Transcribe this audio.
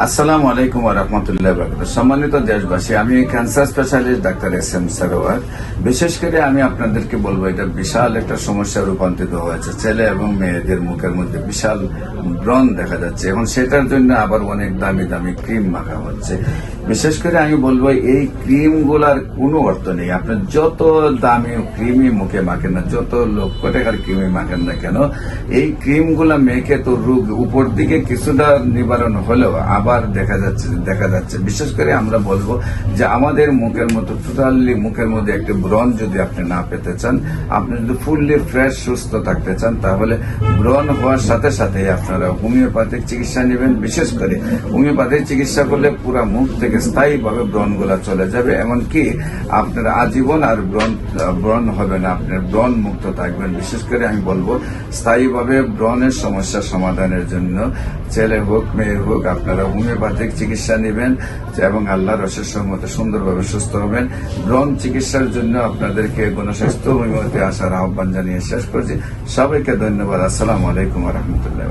আসসালামু আলাইকুম রহমতুল্লাহ বরকাত সম্মানিত দেশবাসী, আমি cancer specialist doctor S M Sarwar. বিশেষ করে আমি আপনাদেরকে বলব, এটা বিশাল একটা সমস্যা রূপান্তরিত হয়েছে। ছেলে এবং মেয়েদের মুখের মধ্যে বিশাল ব্রণ দেখা যাচ্ছে এবং সেটার জন্য আবার অনেক দামি দামি ক্রিম মাখা হচ্ছে। বিশেষ করে আমি বলব, এই ক্রিমগুলার কোনো অর্থ নেই। আপনি যত দামি ক্রিমই মুখে মাখেন না, যত লক্ষ টাকার ক্রিমই মাখেন না কেন, এই ক্রিমগুলা মেখে তো রোগ উপর দিকে কিছুটা নিবারণ হলেও আবার দেখা যাচ্ছে দেখা যাচ্ছে। বিশেষ করে আমরা বলব যে আমাদের মুখের মতো টোটালি মুখের মধ্যে একটি ব্রণ যদি আপনি না পেতে চান, আপনি যদি ফুললি ফ্রেশ সুস্থ থাকতে চান, তাহলে ব্রণ হওয়ার সাথে সাথে আপনারা হোমিওপ্যাথিক চিকিৎসা নেবেন। বিশেষ করে হোমিওপ্যাথিক চিকিৎসা করলে পুরো মুখ থেকে স্থায়ীভাবে ব্রণগুলা চলে যাবে, এমনকি আপনার আজীবন আর ব্রণ ব্রণ হবে না আপনার ব্রণ মুক্ত থাকবেন। বিশেষ করে আমি বলব, স্থায়ীভাবে ব্রণের সমস্যা সমাধানের জন্য, ছেলে হোক, মেয়ে হোক, আপনারা হোমিওপ্যাথিক চিকিৎসা নেবেন এবং আল্লাহ রসের সম্মত সুন্দরভাবে সুস্থ হবেন। ব্রণ চিকিৎসার জন্য আপনাদেরকে গণস্বাস্থ্য হোমিওপ্যাথি আসার আহ্বান জানিয়ে শেষ করছি। সবাইকে ধন্যবাদ। আসসালামু আলাইকুম রহমতুল্লাহ